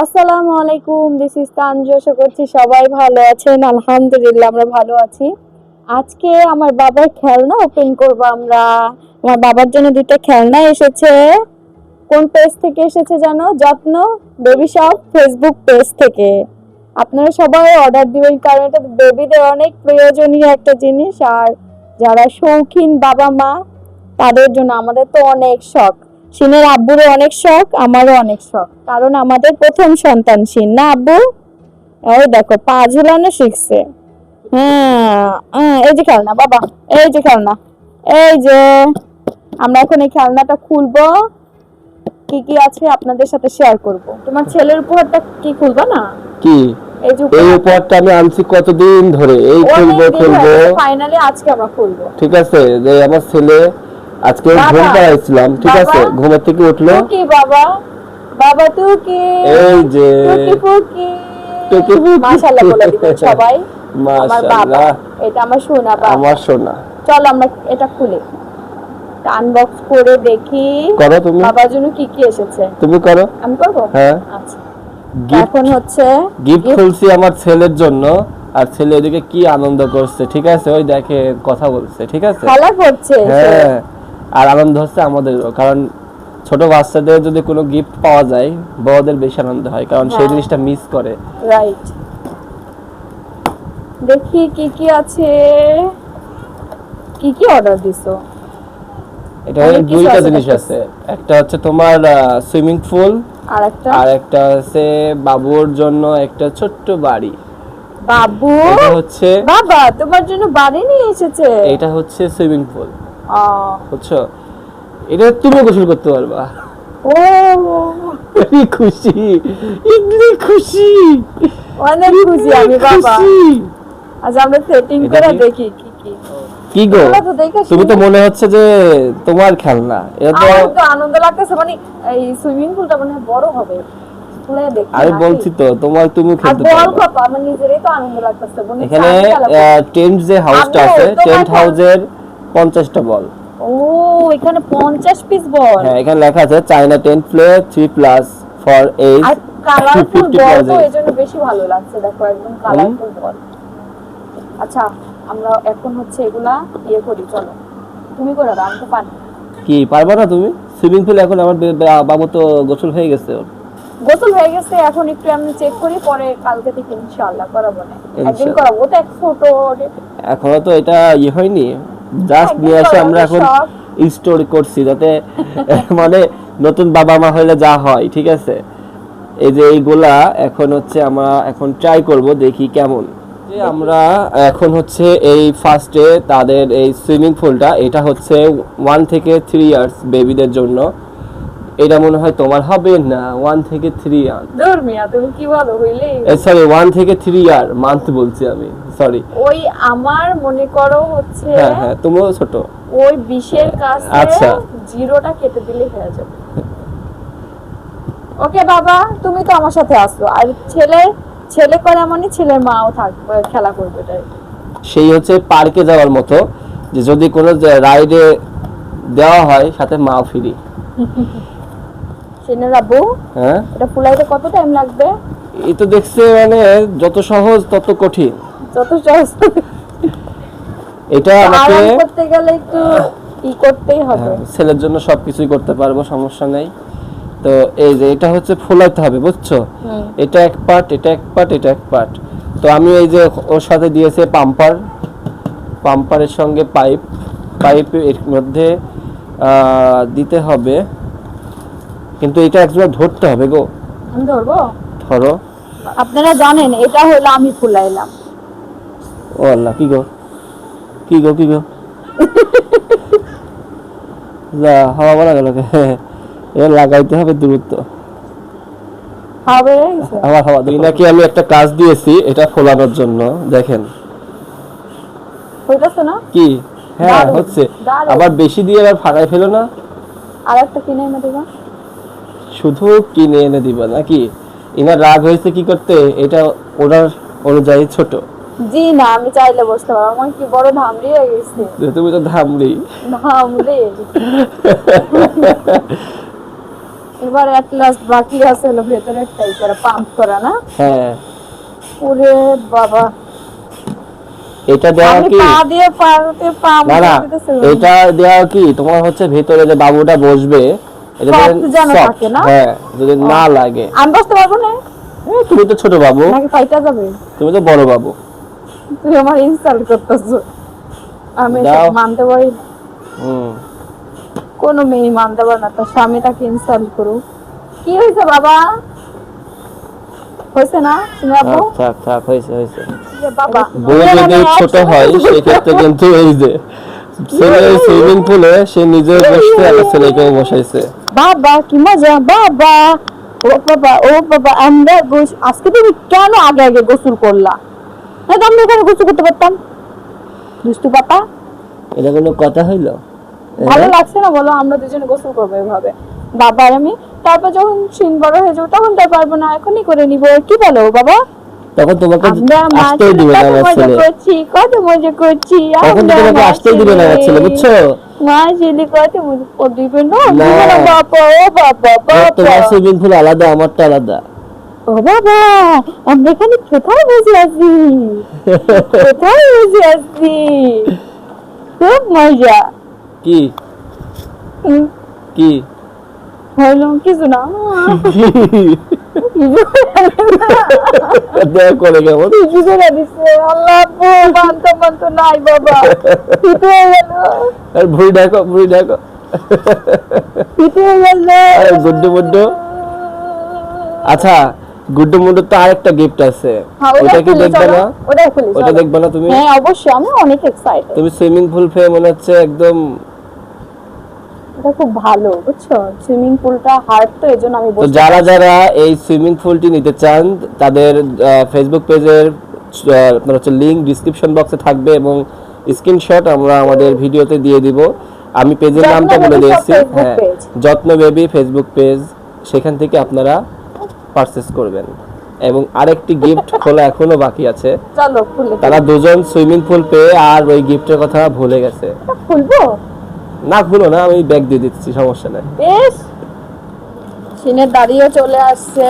আসসালামু আলাইকুম this is Tanju, আশা করছি সবাই ভালো আছেন। আলহামদুলিল্লাহ, আমরা ভালো আছি। আজকে আমার বাবার খেলনা ওপেন করব আমরা। আমার বাবার জন্য দুইটা খেলনা এসেছে। কোন পেজ থেকে এসেছে জানো? যত্ন বেবি শপ ফেসবুক পেজ থেকে। আপনারা সবাই অর্ডার দিবেন, কারণ এটা বেবিদের অনেক প্রয়োজনীয় একটা জিনিস। আর যারা শৌখিন বাবা মা, তাদের জন্য আমাদের তো অনেক শখ। সিনের আব্বুরও অনেক শখ, আমারও অনেক শখ। কারণ আমাদের প্রথম সন্তান সিন না আব্বু? ওই দেখো পা ঝুলানো শিখছে। হ্যাঁ হ্যাঁ, এই যে খেলনা বাবা এই যে খেলনা এই যে। আমরা এখন এই খেলনাটা খুলবো। কি কি আছে আপনাদের সাথে শেয়ার করব। তোমার ছেলের উপহারটা কি খুলবা না? কি? এই উপহারটা আমি আনছি কতদিন ধরে? এই খুলবো খুলবো। ফাইনালি আজকে আমরা খুলবো। ঠিক আছে যে আমার ছেলে আজকে ঘুম পাড়াইছিলাম ঠিক আছে? ঘুমের থেকে উঠল। কি বাবা? বাবা এই যে টুকি ফুকি। টুকি ফুকি। মাশাআল্লাহ বলে দিবেন সবাই। আমার বাবা মাশাআল্লাহ। এটা আমার সোনা বাবা। আমার সোনা। চল আমরা এটা খুলি। আনবক্স করে দেখি। করো তুমি। বাবার জন্য কি কি এসেছে? তুমি করো। আমি করব? হ্যাঁ। আচ্ছা। এখন হচ্ছে গিফট খুলছি আমার ছেলের জন্য। আর ছেলে ওদিকে কি আনন্দ করছে ঠিক আছে? ওই দেখে কথা বলছে ঠিক আছে? খেলা করছে হ্যাঁ। আর আনন্দ হচ্ছে আমাদের কারণ ছোট বাচ্চাদের যদি কোনো গিফট পাওয়া যায় বড়দের বেশি আনন্দ হয় কারণ সেই হ্যাঁ। জিনিসটা মিস করে। রাইট দেখি কি কি আছে। কি কি অর্ডার দিছো? এটা কিছু দুইটা জিনিস আছে। একটা হচ্ছে তোমার সুইমিং পুল আর একটা আর একটা হচ্ছে বাবুর জন্য একটা ছোট্ট বাড়ি। বাবু? এটা হচ্ছে বাবা তোমার জন্য বাড়ি নিয়ে এসেছে। এটা হচ্ছে সুইমিং পুল আহ, বুঝছ? এটা তুমি গোসল করতে পারবা। ও। খুশি ইডলি খুশি অনেক খুশি আমি বাবা। আজ আমরা সেটিং করে দেখি কি কি? কি গো? তুমি তো মনে হচ্ছে যে তোমার খেলনা। এটা তো আনন্দ লাগতেছে মানে এই সুইমিং পুলটা মানে বড় হবে। আমি বলছি তো তোমার তুমি খেলতে পারবা। এখানে। টেন্ট যে হাউসটা আছে টেন্ট হাউসের পঞ্চাশটা বল। ও এখানে পঞ্চাশ পিস বল। হ্যাঁ এখানে লেখা আছে China tent play three plus for R colourful ball তো plus এই জন্য বেশি ভালো লাগছে দেখো একদম কালারফুল বল আচ্ছা আমরা এখন হচ্ছে এগুলা ইয়ে করি চলো। তুমি করে দাও আমি তো পারি কি পারবা না তুমি? সুইমিং পুল এখন আমার বাবু তো গোসল হয়ে গেছে ওর। গোসল হয়ে গেছে এখন একটু আমি চেক করি পরে কালকে থেকে ইনশাআল্লাহ করাবো না। একদিন করাবো তো এক ছোট এখনও তো এটা ইয়ে হয়নি। জাস্ট নিয়ে এসে আমরা এখন স্টোর করছি যাতে মানে নতুন বাবা মা হলে যা হয় ঠিক আছে? এই যে এইগুলা এখন হচ্ছে আমরা এখন ট্রাই করব দেখি কেমন। যে আমরা এখন হচ্ছে এই ফার্স্টে তাদের এই সুইমিং পুলটা এটা হচ্ছে ওয়ান থেকে থ্রি ইয়ার্স বেবিদের জন্য। এটা মনে হয় তোমার হবে না ওয়ান থেকে থ্রি ইয়ার দূর মিয়া তুমি কি বলো হইলে সরি ওয়ান থেকে থ্রি ইয়ার মান্থ বলছি আমি সরি ওই আমার মনে করো হচ্ছে হ্যাঁ হ্যাঁ তুমিও ছোট। ওই বিশের কাছে আচ্ছা। জিরোটা কেটে দিলে হয়ে যাবে। ওকে বাবা তুমি তো আমার সাথে আসো। আর ছেলে ছেলে করে মানে ছেলের মাও থাকবে খেলা করবে তাই। সেই হচ্ছে পার্কে যাওয়ার মতো যে যদি কোনো রাইডে দেওয়া হয় সাথে মাও ফ্রি রাবু হ্যাঁ? এটা ফুলাইতে কত টাইম লাগবে? এই তো দেখছে মানে যত সহজ তত কঠিন। যত সহজ। এটা আমাকে করতে গেলে একটু ই করতেই হবে। হ্যাঁ, ছেলের জন্য সবকিছুই করতে পারব সমস্যা নেই। তো এই যে এটা হচ্ছে ফোলাতে হবে বুঝছ? এটা এক পার্ট এটা এক পার্ট এটা এক পার্ট তো আমি এই যে ওর সাথে দিয়েছে পাম্পার। পাম্পারের সঙ্গে পাইপ পাইপ এর মধ্যে আহ, দিতে হবে। কিন্তু এটা একবার ধরতে হবে গো। আমি ধরবো? ধরো। আপনারা জানেন এটা হলো আমি ফুলাইলাম। ও আল্লাহ কি গো? কি গো কি গো? যা হাওয়া বলা গেল এবার লাগাইতে হবে দূরত্ব। হবে আমার হাওয়া দিই নাকি আমি একটা কাজ দিয়েছি এটা ফোলানোর জন্য দেখেন। হইতাছে না? কি? হ্যাঁ হচ্ছে। আবার বেশি দিয়ে আবার ফাঁকাই ফেলো না। আর একটা কিনে এনে দেবা। শুধু কিনে এনে দিবা নাকি? ইনার রাগ হয়েছে কি করতে? এটা ওনার অনুযায়ী ছোট। জি না আমি চাইলে বসতে পারব। আমার কি বড় ধামড়ি হয়ে গেছে? তুমি তো ধামড়ি। ধামড়ি। এবার এট লাস্ট বাকি আছে হলো ভেতরেরটাই করা পাম্প করা না? হ্যাঁ। ওরে বাবা। এটা দেওয়া কি? পা দিয়ে পাতে পাম্প না না এটা দেওয়া কি? তোমার হচ্ছে ভেতরে যে বাবুটা বসবে হ্যাঁ যদি না লাগে। আমি বসতে পারব না? তুমি তো ছোট বাবু। নাকি যাবে? তুমি তো বড় বাবু। তুই আমার ইনসাল্ট করতেছ। আমি মানতে পারি না। হুম। কোনো মেয়ে মানতে পারে না তার স্বামী তাকে ইনসাল্ট করুক। কি হয়েছে বাবা? হয়েছে না? তুমি আব্বু থাক, থাক হয়েছে হয়েছে। বাবা বউ যদি ছোট হয় সেক্ষেত্রে কিন্তু এই যে ছেলে সুইমিং পুলে সে নিজে বসতে একটা ছেলেকেও বসাইছে। বাবা কি মজা বাবা। ও বাবা ও বাবা আমরা আজকে তুমি কেন আগে আগে গোসল করলা? না আমরা এখানে গোসল করতে পারতাম। দুষ্টু পাপা এটা কোনো কথা হইল? ভালো লাগছে না বলো আমরা দুজনে গোসল করব এভাবে। বাবা আর আমি তারপর যখন সিন বড় হয়ে যাব তখন তাই পারব না এখনই করে নিবো। কি বলো বাবা? তখন তোমাকে আসতেই দিবে না আমার মজা ছেলে। করছি কত মজা করছি তখন তোমাকে আসতেই দিবে না আমার ছেলে। বুঝছ? মা ছেলে কত দিবে না বাবা ও বাবা আর তোমার সুইমিং পুল আলাদা আমারটা আলাদা ও বাবা আমরা এখানে কোথায় বসে আছি কোথায় বসে আছি খুব মজা কি কি হলো কিছু না করে কেমন আল্লাহ নাই বাবা। আর ভুড়ি ভুড়ি আরে গুড্ডু মুড্ডু। আচ্ছা গুড্ডু মুড্ডু তো আরেকটা গিফট আছে। হ্যাঁ, ওটা কি দেখবে না? ওটা দেখবে না তুমি? হ্যাঁ অবশ্যই আমি অনেক এক্সাইটেড তুমি সুইমিং পুল পেয়ে মনে হচ্ছে একদম এটা খুব ভালো বুঝছ? সুইমিং পুলটা হার্ড তো এজন্য আমি তো বলছি যারা যারা এই সুইমিং পুলটি নিতে চান তাদের ফেসবুক পেজের আপনার হচ্ছে লিংক ডিসক্রিপশন বক্সে থাকবে এবং স্ক্রিনশট আমরা আমাদের ভিডিওতে দিয়ে দিব। আমি পেজের নামটা বলে দিয়েছি। হ্যাঁ। যত্ন বেবি ফেসবুক পেজ সেখান থেকে আপনারা পারচেস করবেন। এবং আরেকটি গিফট খোলা এখনও বাকি আছে। তারা দুজন সুইমিং পুল পেয়ে আর ওই গিফটের কথা ভুলে গেছে। খুলবো? না খুলো না আমি ব্যাগ দিয়ে দিচ্ছি সমস্যা নাই। বেশ। সিনের দাঁড়িয়ে চলে আসছে।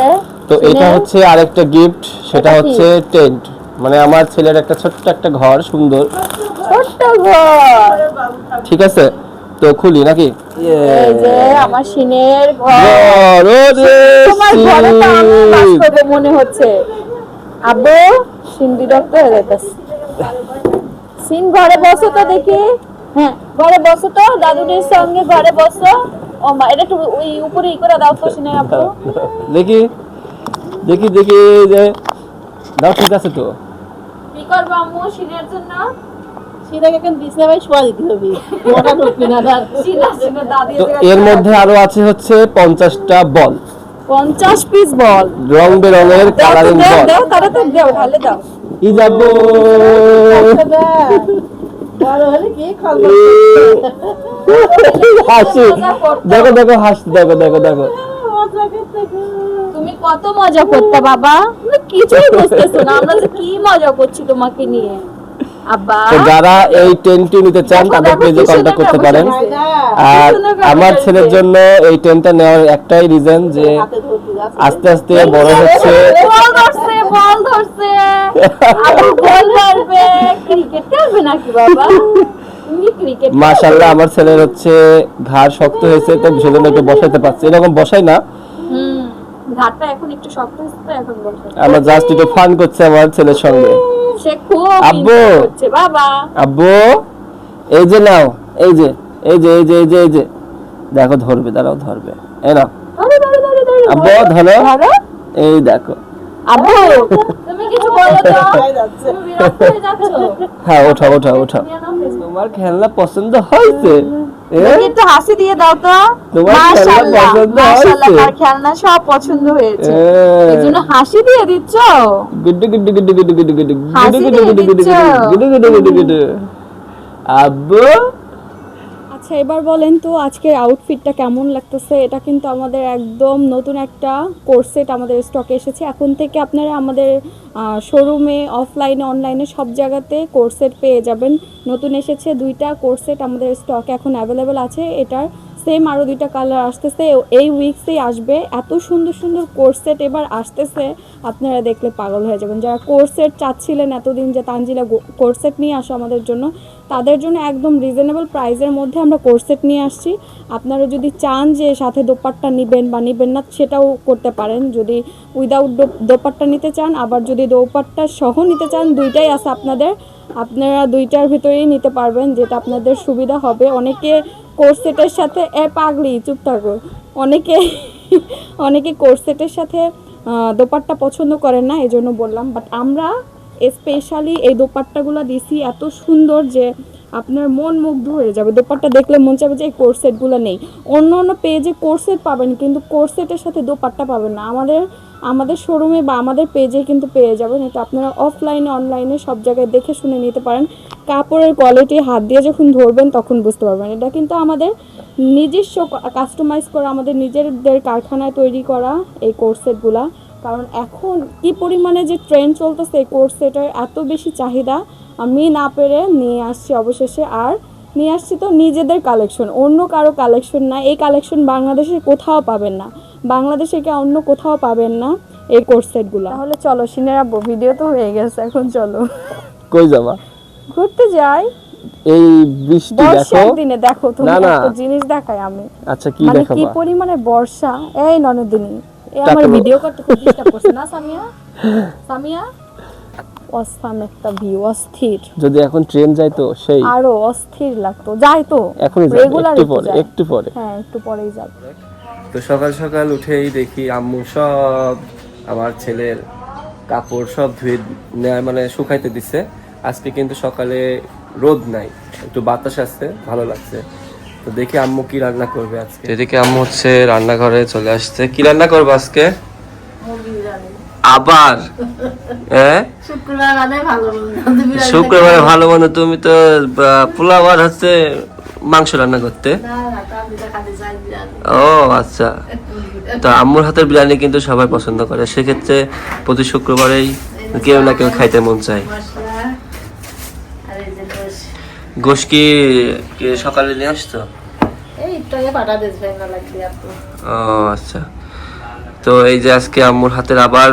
তো এটা হচ্ছে আরেকটা গিফট সেটা হচ্ছে টেন্ট মানে আমার ছেলের একটা ছোট্ট একটা ঘর সুন্দর। ছোট্ট ঘর। ঠিক আছে? তো খুলি নাকি? এই যে আমার সিনের ঘর। তোমার ঘরে তো আমি বাস শীত। মনে হচ্ছে। আব্বু সিন বিরক্ত হয়ে যাইতেছে। সিন ঘরে বসো তো দেখি। হ্যাঁ ঘরে বসো তো দাদুদের সঙ্গে ঘরে বসো। ও মা এটা একটু ওই উপরে ই করে দাও তো সিনের আব্বু দেখি দেখি দেখি যে দাও ঠিক আছে তো। কি করব আম্মু সিনের জন্য? এর মধ্যে আরও আছে হচ্ছে পঞ্চাশটা বল। পঞ্চাশ পিস বল। রং বেরঙের দাও কালারিং বল। দাও তারা তো দাও ই যাব। বড় হলে কি হাসি দেখো দেখো হাসি দেখো দেখো দেখো। তুমি কত মজা করতে বাবা তুমি কিছুই বুঝতেছো না আমরা কি মজা করছি তোমাকে নিয়ে যারা এই টেন্টটি নিতে চান তাদের পেজে কন্ট্যাক্ট করতে পারেন আর আমার ছেলের জন্য এই টেন্টটা নেওয়ার একটাই রিজন যে। আস্তে আস্তে বড় হচ্ছে বল ধরছে। ধরছে বল ধরবে। ক্রিকেট খেলবে নাকি বাবা? তুমি মাশাল্লাহ আমার ছেলের হচ্ছে ঘাড় শক্ত হয়েছে তো সেজন্য একটু বসাইতে পারছি। এরকম বসাই না। ঘাটটা এখন একটু শক্ত হচ্ছে তো এখন বলছে আমরা জাস্ট একটু ফান করছে আমার ছেলের সঙ্গে। সে খুব আব্বু। বাবা। আব্বু! এই যে নাও এই যে এই যে এই যে এই যে এই যে। দেখো ধরবে দাঁড়াও ধরবে। এই নাও। আব্বু ধরো। এই দেখো। আব্বু! তুমি কিছু বলো তো? হয়ে ওঠাও ওঠাও ওঠাও। তোমার খেলনা পছন্দ হয়েছে। একটু হাসি দিয়ে দাও তো। মাশাআল্লাহ মাশাআল্লাহ? তার খেলনা সব পছন্দ হয়েছে। এ। এই জন্য হাসি দিয়ে দিচ্ছ? গুড্ডু গুড্ডু গুড্ডু গুড্ডু গুড্ডু গুড্ডু হাসি গুড্ডু গুড্ডু দিয়ে গুড্ডু দিচ্ছ। গুড্ডু গুড্ডু গুড্ডু গুড্ডু। আব্বু! আচ্ছা এবার বলেন তো আজকের আউটফিটটা কেমন লাগতেছে? এটা কিন্তু আমাদের একদম নতুন একটা কোর্সেট আমাদের স্টকে এসেছে। এখন থেকে আপনারা আমাদের শোরুমে অফলাইনে অনলাইনে সব জায়গাতে কোর্সেট পেয়ে যাবেন। নতুন এসেছে দুইটা কোর্সেট আমাদের স্টক এখন অ্যাভেলেবেল আছে। এটার সেম আরও দুইটা কালার আসতেছে। এই উইকসেই আসবে। এত সুন্দর সুন্দর কোর্সেট এবার আসতেছে। আপনারা দেখলে পাগল হয়ে যাবেন। যারা কোর্সেট চাচ্ছিলেন এতদিন যে তানজিলা কোর্সেট নিয়ে আসো আমাদের জন্য, তাদের জন্য একদম রিজনেবল প্রাইসের মধ্যে আমরা কোর্সেট নিয়ে আসছি। আপনারা যদি চান যে সাথে দোপাট্টা নেবেন বা নেবেন না, সেটাও করতে পারেন। যদি উইদাউট দোপাট্টা নিতে চান, আবার যদি দোপাট্টা সহ নিতে চান, দুইটাই আছে আপনাদের। আপনারা দুইটার ভিতরেই নিতে পারবেন, যেটা আপনাদের সুবিধা হবে। অনেকে কোর্সেটের সাথে, এ পাগলি, চুপ থাকো। অনেকে অনেকে কোর্সেটের সাথে দোপাট্টা পছন্দ করেন না এই জন্য বললাম। বাট আমরা স্পেশালি এই দোপাট্টাগুলো দিছি, এত সুন্দর যে আপনার মন মুগ্ধ হয়ে যাবে। দোপাট্টা দেখলে মন চাবে যে এই কোর্সেটগুলো নেই। অন্য অন্য পেজে কোর্সেট পাবেন, কিন্তু কোর্সেটের সাথে দোপাট্টা পাবেন না। আমাদের আমাদের শোরুমে বা আমাদের পেজে কিন্তু পেয়ে যাবেন। এটা আপনারা অফলাইনে অনলাইনে সব জায়গায় দেখে শুনে নিতে পারেন। কাপড়ের কোয়ালিটি হাত দিয়ে যখন ধরবেন তখন বুঝতে পারবেন। এটা কিন্তু আমাদের নিজস্ব কাস্টমাইজ করা, আমাদের নিজেদের কারখানায় তৈরি করা এই কোর্সেটগুলা কারণ এখন কি পরিমাণে যে ট্রেন্ড চলতেছে এই কোর্সেটের এত বেশি চাহিদা। আমি না পেরে নিয়ে আসছি অবশেষে আর নিয়ে আসছি তো নিজেদের কালেকশন অন্য কারও কালেকশন না। এই কালেকশন বাংলাদেশের কোথাও পাবেন না। বাংলাদেশে কি অন্য কোথাও পাবেন না এই কোর্সেটগুলো তাহলে চলো সিনেরা ভিডিও তো হয়ে গেছে এখন চলো। কই যাবা? ঘুরতে যাই। এই বৃষ্টি দেখো। বর্ষার দিনে দেখো তুমি না, না। একটা জিনিস দেখাই আমি। আচ্ছা কি দেখাবা মানে কি পরিমাণে বর্ষা? এই ননদিনী। এই আমার ভিডিও করতে খুব ডিস্টার্ব করছে না সামিয়া? সামিয়া? অসাম একটা ভিউ অস্থির। যদি এখন ট্রেন যায় তো সেই। আরও অস্থির লাগতো। যাই তো। এখনই যাবে রেগুলার একটু পরে একটু পরে। হ্যাঁ একটু পরেই যাবে। তো সকাল সকাল উঠেই দেখি আম্মু সব আমার ছেলের কাপড় সব ধুয়ে নেয় মানে শুকাইতে দিছে। আজকে কিন্তু সকালে রোদ নাই একটু বাতাস আছে ভালো লাগছে। তো দেখি আম্মু কি রান্না করবে আজকে। এদিকে আম্মু হচ্ছে রান্নাঘরে চলে আসছে। কি রান্না করবে আজকে? আবার? হ্যাঁ শুক্রবার ভালো শুক্রবারে ভালো মনে তুমি তো পোলাও আর হচ্ছে মাংস রান্না করতে। ও আচ্ছা। তো আম্মুর হাতের বিরিয়ানি কিন্তু সবাই পছন্দ করে। সেক্ষেত্রে প্রতি শুক্রবারেই কেউ না কেউ খাইতে মন চায়। গোশ কি সকালে নিয়ে আসতো ও আচ্ছা। তো এই যে আজকে আম্মুর হাতের আবার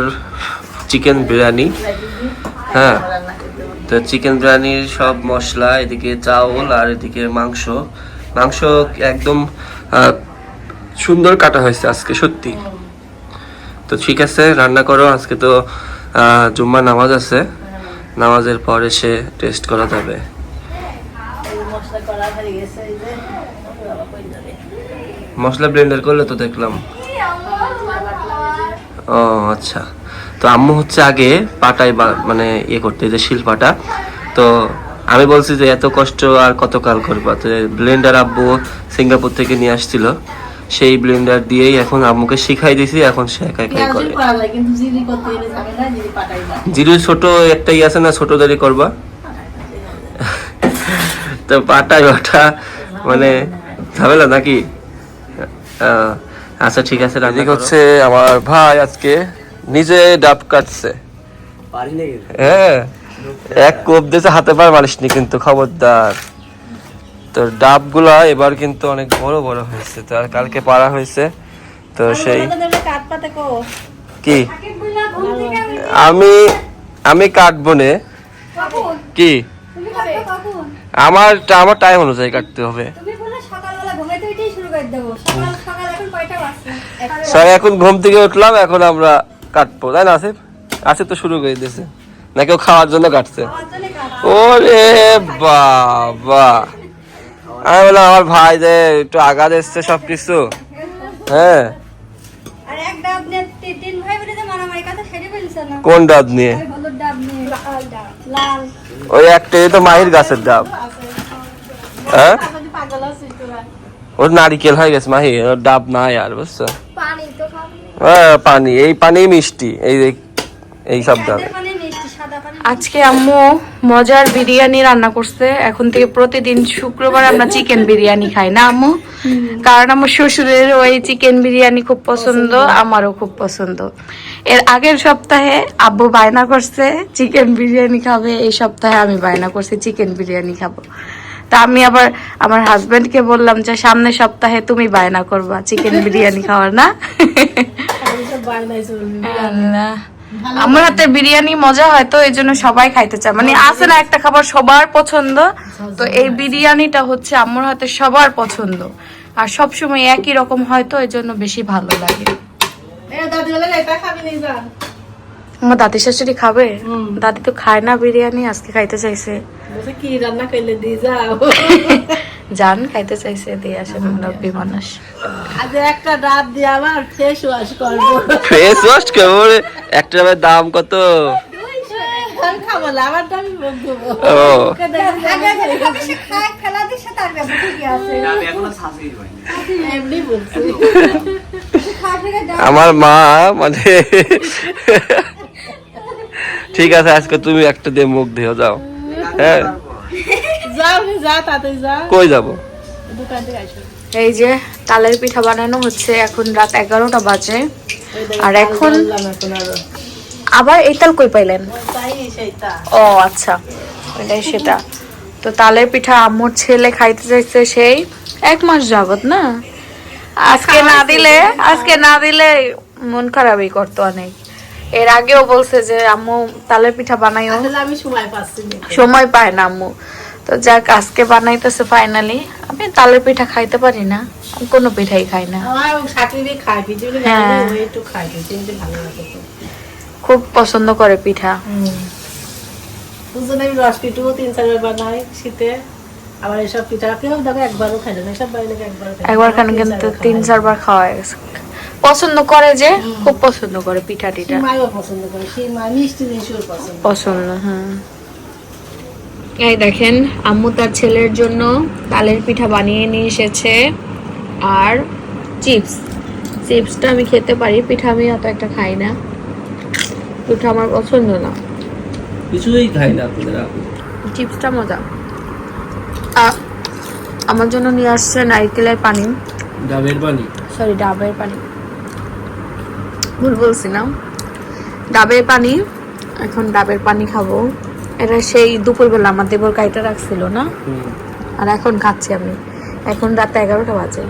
চিকেন বিরিয়ানি। হ্যাঁ। তো চিকেন বিরিয়ানির সব মশলা এদিকে চাউল আর এদিকে মাংস। মাংস একদম সুন্দর কাটা হয়েছে আজকে সত্যি। তো ঠিক আছে রান্না করো আজকে তো আহ, জুম্মার নামাজ আছে। নামাজের পর এসে টেস্ট করা যাবে। মশলা ব্লেন্ডার করলে তো দেখলাম। ও আচ্ছা। তো আম্মু হচ্ছে আগে পাটায় বা- মানে ইয়ে করতে যে শিলপাটা তো আমি বলছি যে এত কষ্ট আর কতকাল করব? তো ব্লেন্ডার আব্বু সিঙ্গাপুর থেকে নিয়ে আসছিল। সেই ব্লেন্ডার দিয়েই এখন আম্মুকে শিখাই দিছি এখন সে একা একাই করে। জিরি ছোট একটাই আছে না ছোট দাঁড়ি করবা? তো পাটা ওটা মানে ঝামেলা নাকি? আহ, আচ্ছা ঠিক আছে রান্না হচ্ছে আমার ভাই আজকে নিজে ডাব কাটছে। হ্যাঁ এক কোপ দিয়েছে হাতে পার মারিসনি কিন্তু খবরদার। তো ডাবগুলা এবার কিন্তু অনেক বড় বড় হয়েছে তো আর কালকে পারা হয়েছে তো সেই কি। আমি আমি কাটবো নে। কি? আমার আমার টাইম অনুযায়ী কাটতে হবে। স্যার এখন ঘুম থেকে উঠলাম এখন আমরা কাটবো। তাই না আসিফ? আসিফ তো শুরু করে দিয়েছে। না কেউ খাওয়ার জন্য কাটছে? ওরে বাবা! আমি বললাম আমার ভাই যে একটু আগাদ এসছে সবকিছু। হ্যাঁ? ভাই যে মারামারি কথা সেরে ফেলছে না। কোন ডাব নিয়ে? ওই একটাই তো মাহির গাছের ডাব। হ্যাঁ? ওর নারিকেল হয়ে গেছে মাহি। ওর ডাব নাই আর বুঝছ? পানি হ্যাঁ, পানি। এই পানি মিষ্টি। এই এই- এই সব ডাব। সাদা পানি মিষ্টি সাদা পানি আজকে আম্মু মজার বিরিয়ানি রান্না করছে। এখন থেকে প্রতিদিন শুক্রবার আমরা চিকেন বিরিয়ানি খাই না আম্মু? কারণ আমার শ্বশুরের ওই চিকেন বিরিয়ানি খুব পছন্দ। আমারও খুব পছন্দ। এর আগের সপ্তাহে আব্বু বায়না করছে চিকেন বিরিয়ানি খাবে এই সপ্তাহে আমি বায়না করছি চিকেন বিরিয়ানি খাব। তা আমি আবার আমার হাজবেন্ডকে বললাম যে সামনের সপ্তাহে তুমি বায়না করবা চিকেন বিরিয়ানি খাওয়ার না? আমার হাতে বিরিয়ানি মজা হয় তো এই জন্য সবাই খাইতে চায়। মানে আছে না একটা খাবার সবার পছন্দ তো এই বিরিয়ানিটা হচ্ছে আমার হাতে সবার পছন্দ। আর সব সময় একই রকম হয় তো এই জন্য বেশি ভালো লাগে। আমার দাদি শাশুড়ি খাবে? দাদি তো খায় না বিরিয়ানি আজকে খাইতে চাইছে। কি রান্না করলে দিয়ে যাও? জান খাইতে চাইছে দিয়ে আসে মুরব্বী মানুষ আজ একটা রাত দিয়ে আবার ফেস ওয়াশ করব। ফেস ওয়াশ কেমন একটা দাম কত? আমার আমার মা মানে ঠিক আছে আজকে তুমি একটা দিয়ে মুখ দিও যাও। হ্যাঁ? যাও যা তাতে যা। কই যাব? এই যে তালের পিঠা বানানো হচ্ছে এখন রাত এগারোটা বাজে। আর এখন আবার এই তাল কই পাইলেন? ও আচ্ছা। ওইটাই সেটা। তো তালের পিঠা আম্মুর ছেলে খাইতে চাইছে সেই এক মাস যাবত না? আজকে না দিলে আজকে না দিলে মন খারাপই করতো অনেক। এর আগেও বলছে যে আম্মু তালের পিঠা বানাইও। আমি সময় পাচ্ছি সময় পায় না আম্মু। তো যাক আজকে বানাইতেছে ফাইনালি আমি তালের পিঠা খাইতে পারি না কোনো পিঠাই খাই না। হ্যাঁ। খুব পছন্দ করে পিঠা। দুজনে আমি রস পিঠু তিন চারবার বানাই শীতে। আবার এসব পিঠা কেউ দেখো একবারও খাই না এসব বাড়ি একবার। একবার খান কিন্তু তিন চারবার খাওয়া গেছে। পছন্দ করে যে? খুব পছন্দ করে পিঠা টিঠা পছন্দ করে মিষ্টি পছন্দ পছন্দ হ্যাঁ। এই দেখেন আম্মু তার ছেলের জন্য তালের পিঠা বানিয়ে নিয়ে এসেছে আর চিপস। চিপসটা আমি খেতে পারি পিঠা আমি অত একটা খাই না। পিঠা আমার পছন্দ না। কিছুই খাই না আপনারা চিপসটা মজা। আ- আমার জন্য নিয়ে আসছে নারকেলের পানি। ডাবের পানি। সরি ডাবের পানি। ভুল বলছিলাম। না ডাবের পানি এখন ডাবের পানি খাব। এটা সেই দুপুরবেলা আমার দেবর গাড়িটা রাখছিল না? আর এখন খাচ্ছি আমি। এখন রাত এগারোটা বাজে।